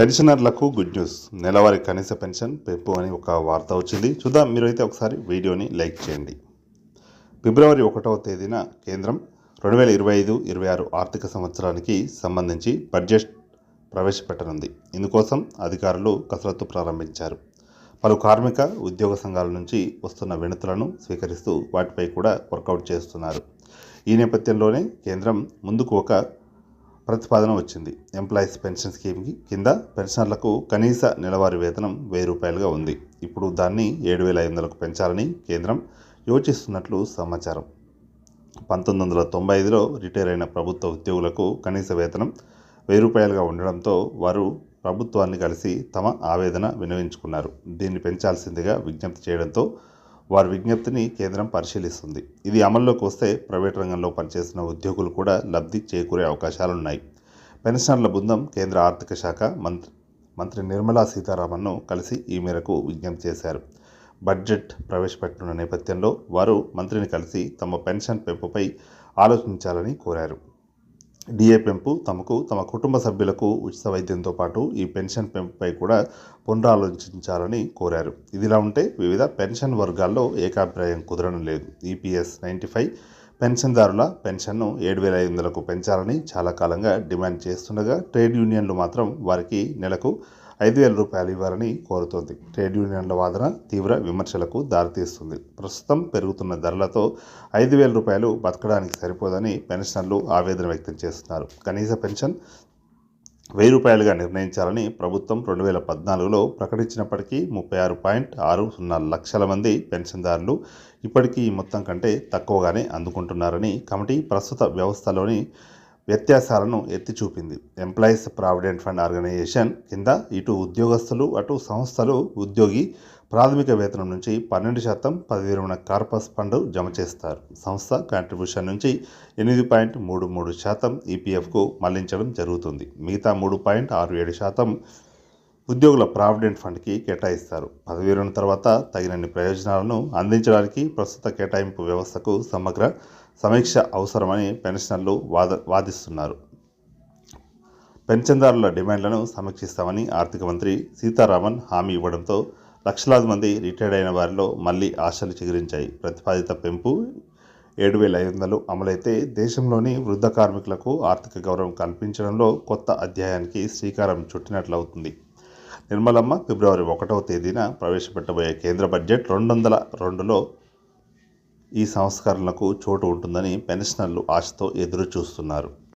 పెన్షనర్లకు good news. నెలవారీ కనీస పెన్షన్ పెంపు అని ఒక వార్త వచ్చింది. చూద్దాం మీరైతే ఒకసారి వీడియోని లైక్ చేయండి. ఫిబ్రవరి ఒకటవ తేదీన కేంద్రం రెండు వేల ఇరవై ఐదు ఇరవై ఆరు ఆర్థిక సంవత్సరానికి సంబంధించి బడ్జెట్ ప్రవేశపెట్టనుంది. ఇందుకోసం అధికారులు కసరత్తు ప్రారంభించారు. పలు కార్మిక ఉద్యోగ సంఘాల నుంచి వస్తున్న వినతులను స్వీకరిస్తూ వాటిపై కూడా వర్కౌట్ చేస్తున్నారు. ఈ నేపథ్యంలోనే కేంద్రం ముందుకు ఒక ప్రతిపాదన వచ్చింది. ఎంప్లాయీస్ పెన్షన్ స్కీమ్ కింద పెన్షనర్లకు కనీస నెలవారీ వేతనం వెయ్యి రూపాయలుగా ఉంది. ఇప్పుడు దాన్ని ఏడు వేల ఐదు వందలకు పెంచాలని కేంద్రం యోచిస్తున్నట్లు సమాచారం. పంతొమ్మిది వందల తొంభై ఐదులో రిటైర్ అయిన ప్రభుత్వ ఉద్యోగులకు కనీస వేతనం వెయ్యి రూపాయలుగా ఉండడంతో వారు ప్రభుత్వాన్ని కలిసి తమ ఆవేదన వినవించుకున్నారు. దీన్ని పెంచాల్సిందిగా విజ్ఞప్తి చేయడంతో వారి విజ్ఞప్తిని కేంద్రం పరిశీలిస్తుంది. ఇది అమల్లోకి వస్తే ప్రైవేట్ రంగంలో పనిచేస్తున్న ఉద్యోగులు కూడా లబ్ధి చేకూరే అవకాశాలున్నాయి. పెన్షనర్ల బృందం కేంద్ర ఆర్థిక శాఖ మంత్రి మంత్రి నిర్మలా సీతారామన్ను కలిసి ఈ మేరకు విజ్ఞప్తి చేశారు. బడ్జెట్ ప్రవేశపెట్టనున్న నేపథ్యంలో వారు మంత్రిని కలిసి తమ పెన్షన్ పెంపుపై ఆలోచించాలని కోరారు. డిఏ పెంపు తమకు తమ కుటుంబ సభ్యులకు ఉచిత వైద్యంతో పాటు ఈ పెన్షన్ పెంపుపై కూడా పునరాలోచించాలని కోరారు. ఇదిలా ఉంటే వివిధ పెన్షన్ వర్గాల్లో ఏకాభిప్రాయం కుదరడం లేదు. ఈపీఎస్ నైంటీ ఫైవ్ పెన్షన్దారుల పెన్షన్ను ఏడు వేల ఐదు వందలకు పెంచాలని చాలా కాలంగా డిమాండ్ చేస్తుండగా ట్రేడ్ యూనియన్లు మాత్రం వారికి నెలకు ఐదు వేల రూపాయలు ఇవ్వాలని కోరుతోంది. ట్రేడ్ యూనియన్ల వాదన తీవ్ర విమర్శలకు దారితీస్తుంది. ప్రస్తుతం పెరుగుతున్న ధరలతో ఐదు వేల రూపాయలు బతకడానికి సరిపోదని పెన్షనర్లు ఆవేదన వ్యక్తం చేస్తున్నారు. కనీస పెన్షన్ వెయ్యి రూపాయలుగా నిర్ణయించాలని ప్రభుత్వం రెండు వేల పద్నాలుగులో ప్రకటించినప్పటికీ ముప్పై ఆరు పాయింట్ ఆరు సున్నా లక్షల మంది పెన్షన్దారులు ఇప్పటికీ ఈ మొత్తం కంటే తక్కువగానే అందుకుంటున్నారని కమిటీ ప్రస్తుత వ్యవస్థలోని వ్యత్యాసాలను ఎత్తి చూపింది. ఎంప్లాయీస్ ప్రావిడెంట్ ఫండ్ ఆర్గనైజేషన్ కింద ఇటు ఉద్యోగస్తులు అటు సంస్థలు ఉద్యోగి ప్రాథమిక వేతనం నుంచి పన్నెండు శాతం పదివేల కార్పస్ ఫండ్ జమ చేస్తారు. సంస్థ కాంట్రిబ్యూషన్ నుంచి ఎనిమిది పాయింట్ మూడు మూడు శాతం ఈపీఎఫ్కు మళ్ళించడం జరుగుతుంది. మిగతా మూడు పాయింట్ ఆరు ఏడు శాతం ఉద్యోగుల ప్రావిడెంట్ ఫండ్కి కేటాయిస్తారు. పదవి విరమణ తర్వాత తగినన్ని ప్రయోజనాలను అందించడానికి ప్రస్తుత కేటాయింపు వ్యవస్థకు సమగ్ర సమీక్ష అవసరమని పెన్షనర్లు వాద వాదిస్తున్నారు. పెన్షన్దారుల డిమాండ్లను సమీక్షిస్తామని ఆర్థిక మంత్రి సీతారామన్ హామీ ఇవ్వడంతో లక్షలాది మంది రిటైర్డ్ అయిన వారిలో మళ్ళీ ఆశలు చిగురించాయి. ప్రతిపాదిత పెంపు ఏడు వేల ఐదు వందలు అమలైతే దేశంలోని వృద్ధ కార్మికులకు ఆర్థిక గౌరవం కల్పించడంలో కొత్త అధ్యాయానికి శ్రీకారం చుట్టినట్లవుతుంది. నిర్మలమ్మ ఫిబ్రవరి ఒకటవ తేదీన ప్రవేశపెట్టబోయే కేంద్ర బడ్జెట్ రెండు వందల రెండులో ఈ సంస్కరణలకు చోటు ఉంటుందని పెన్షనర్లు ఆశతో ఎదురు చూస్తున్నారు